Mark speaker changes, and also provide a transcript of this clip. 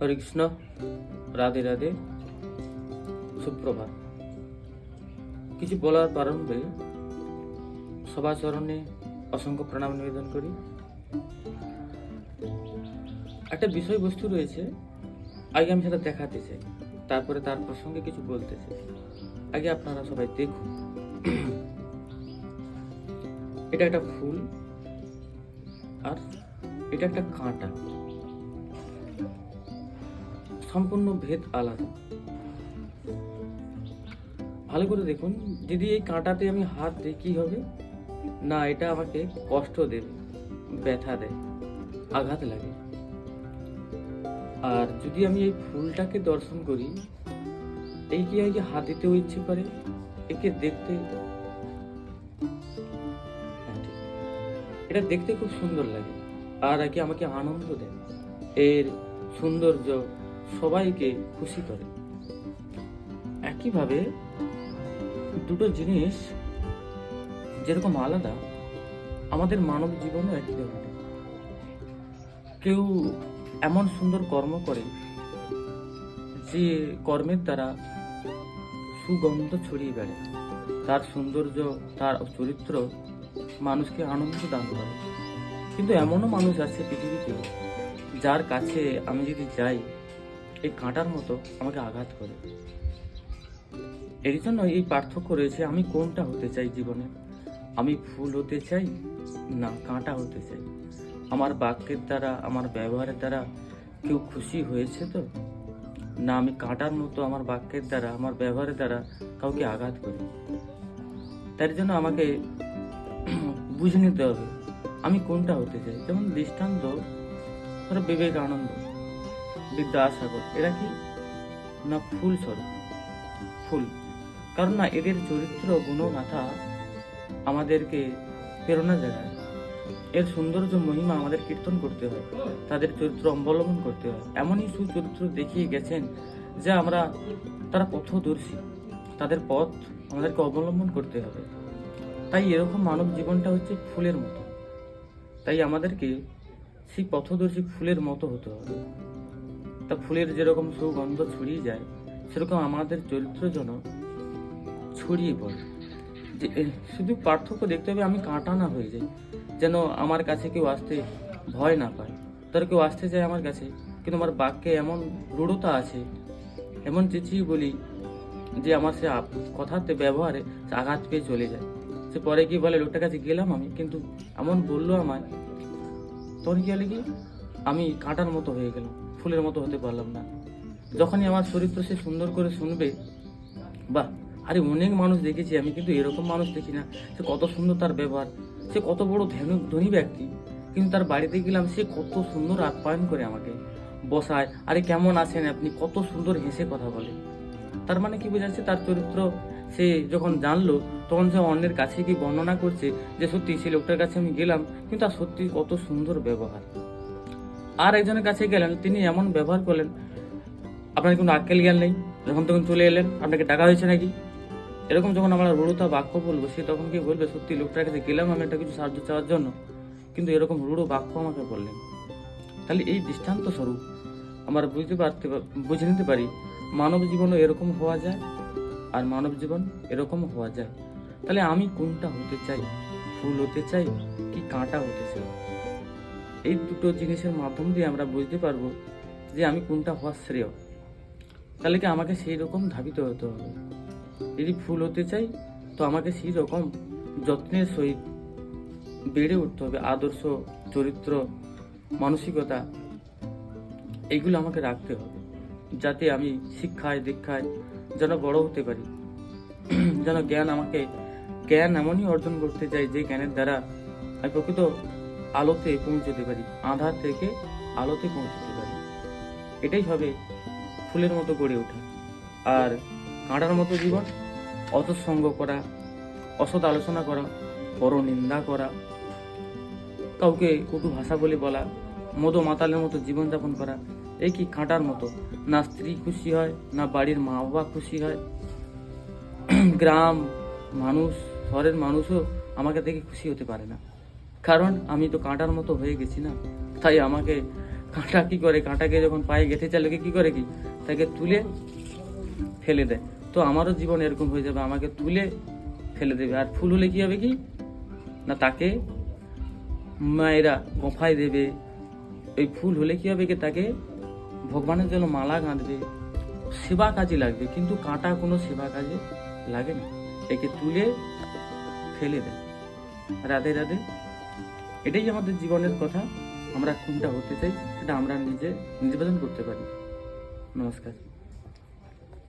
Speaker 1: হরে কৃষ্ণ, রাধে রাধে, সুপ্রভাত। কিছু বলার প্রারম্ভে সবার চরণে অসংখ্য প্রণাম নিবেদন করি। একটা বিষয়বস্তু রয়েছে, আগে আমি সেটা দেখাতে চাই, তারপরে তার প্রসঙ্গে কিছু বলতে চাই। আগে আপনারা সবাই দেখুন। এটা একটা ফুল আর এটা একটা কাঁটা। সম্পূর্ণ ভেদ আলাদা। ভালো করে দেখুন যদি এই কাঁটাতে আমি হাত দিই কি হবে? না এটা আমাকে কষ্ট দেবে ব্যথা দেয় আঘাত লাগে। আর যদি আমি এই ফুলটাকে দর্শন করি এই কি হয় যে হাত দিতেও ইচ্ছে করে? একে দেখতে হ্যাঁ, এটা দেখতে খুব সুন্দর লাগে আর একে আমাকে আনন্দ দেয়। এর সৌন্দর্য সবাইকে খুশি করে। একইভাবে দুটো জিনিস যেরকম আলাদা, আমাদের মানব জীবনে একই ধরনের কেউ এমন সুন্দর কর্ম করে যে কর্মের দ্বারা সুগন্ধ ছড়িয়ে বেড়ে। তার সৌন্দর্য, তার চরিত্র মানুষকে আনন্দ দান করে। কিন্তু এমনও মানুষ আছে পৃথিবীতে যার কাছে আমি যদি যাই এই কাঁটার মতো আমাকে আঘাত করে। এর জন্য এই পার্থক্য রয়েছে, আমি কোনটা হতে চাই জীবনে? আমি ফুল হতে চাই? না, কাঁটা হতে চাই। আমার বাক্যের দ্বারা, আমার ব্যবহারের দ্বারা কেউ খুশি হয়েছে তো? না, আমি কাঁটার মতো আমার বাক্যের দ্বারা, আমার ব্যবহারের দ্বারা কাউকে আঘাত করি। তার জন্য আমাকে বুঝে নিতে হবে, আমি কোনটা হতে চাই? যেমন দৃষ্টান্ত বিবেকানন্দ। বিদ্যাসাগর। এরা কি? না, ফুল স্বরূপ ফুল। কারণ না এদের চরিত্র গুণগাথা আমাদেরকে প্রেরণা জাগায় এর সৌন্দর্য, মহিমা আমাদের কীর্তন করতে হয়, তাদের চরিত্র অবলম্বন করতে হয়। এমনই সুচরিত্র দেখিয়ে গেছেন যে আমরা, তারা পথদর্শী। তাদের পথ আমাদেরকে অবলম্বন করতে হবে। তাই এরকম মানব জীবনটা হচ্ছে ফুলের মতো। তাই আমাদেরকে সেই পথদর্শী ফুলের মতো হতে হবে। তা ফুলের যেরকম সুগন্ধ ছড়িয়ে যায়, সেরকম আমাদের চরিত্র যেন ছড়িয়ে পড়ে। যে শুধু পার্থক্য দেখতে হবে, আমি কাঁটা না হয়ে যাই। যেন আমার কাছে কেউ আসতে ভয় না পায়। ধর কেউ আসতে চায় আমার কাছে, কিন্তু আমার বাক্যে এমন রূঢ়তা আছে, এমন চেঁচিয়ে বলি যে আমার সে কথাতে ব্যবহারে আঘাত পেয়ে চলে যায়। সে পরে কি বলে, লোকটার কাছে গেলাম আমি, কিন্তু এমন বলল আমায়। তখন কি হলে কি আমি কাঁটার মতো হয়ে গেলাম, ফুলের মতো হতে পারলাম না। যখনই আমার চরিত্র সে সুন্দর করে শুনবে, বাহ, আরে অনেক মানুষ দেখেছি, আমি কিন্তু এরকম মানুষ দেখি না। সে কত সুন্দর তার ব্যবহার, সে কত বড় ধনী ধনী ব্যক্তি, কিন্তু তার বাড়িতে গেলাম, সে কত সুন্দর আপ্যায়ন করে আমাকে। বসায়, আরে কেমন আছেন আপনি, কত সুন্দর হেসে কথা বলে। তার মানে কি বোঝাচ্ছে, তার চরিত্র সে যখন জানলো, তখন সে অন্যের কাছে কি বর্ণনা করছে যে সত্যি সেই লোকটার কাছে আমি গেলাম, কিন্তু তার সত্যি কত সুন্দর ব্যবহার। আর একজনের কাছে গেলেন, তিনি এমন ব্যবহার করলেন, আপনার কোনো আক্কেল জ্ঞান নেই? যখন তখন চলে এলেন, আপনাকে টাকা হয়েছে নাকি? এরকম যখন আমরা রূঢ়তা বাক্য বলব, সে তখন কি বলবে, সত্যি লোকটার কাছে গেলাম আমি একটা কিছু সাহায্য চাওয়ার জন্য? কিন্তু এরকম রূঢ় বাক্য আমাকে বললেন। তাহলে এই দৃষ্টান্ত স্বরূপ আমরা বুঝতে পারতে বুঝে নিতে পারি, মানব জীবনও এরকম হওয়া যায় আর মানব জীবন এরকম হওয়া যায়। তাহলে আমি কোনটা হতে চাই? ফুল হতে চাই কি কাঁটা হতে চাই? এই দুটো জিনিসের মাধ্যম দিয়ে আমরা বুঝতে পারব যে আমি কোনটা হওয়া শ্রেয়। তাহলে কি আমাকে সেই রকম ধাবিত হতে হবে? যদি ফুল হতে চাই, তো আমাকে সেই রকম যত্নের সহিত বেড়ে উঠতে হবে। আদর্শ, চরিত্র, মানসিকতা এইগুলো আমাকে রাখতে হবে। যাতে আমি শিক্ষায়, দীক্ষায় যেন বড় হতে পারি। যেন জ্ঞান আমাকে, জ্ঞান এমনই অর্জন করতে চাই যে জ্ঞানের দ্বারা আমি প্রকৃত আলোতে পৌঁছতে পারি, আধার থেকে আলোতে পৌঁছতে পারি। এটাই হবে ফুলের মতো গড়ে ওঠা। আর কাঁটার মতো জীবন, অসৎসঙ্গ করা, অসৎ আলোচনা করা, বড় নিন্দা করা, কাউকে কটু ভাষা বলে বলা, মদো মাতালের মতো জীবনযাপন করা এই কি কাঁটার মতো? না স্ত্রী খুশি হয়, না বাড়ির মা বাবা খুশি হয়। গ্রাম মানুষ, শহরের মানুষও আমাকে দেখে খুশি হতে পারে না। কারণ আমি তো কাঁটার মতো হয়ে গেছি না। তাই আমাকে কাঁটা কি করে? কাঁটাকে যখন পায়ে গেঁথে চালকে কি করে কি? তাকে তুলে ফেলে দেয়। তো আমারও জীবন এরকম হয়ে যাবে। আমাকে তুলে ফেলে দেবে। আর ফুল হলে কি হবে কি? না, তাকে মায়েরা গোফায় দেবে। ওই ফুল হলে কি হবে কি? তাকে ভগবানের জন্য মালা গাঁধবে। সেবা কাজে লাগবে। কিন্তু কাঁটা কোনো সেবা কাজে লাগে না। একে তুলে ফেলে দেয়। রাধে রাধে। এটাই আমাদের জীবনের কথা। আমরা কোনটা হতে চাই, সেটা আমরা নিজে নির্বাচন করতে পারি। নমস্কার।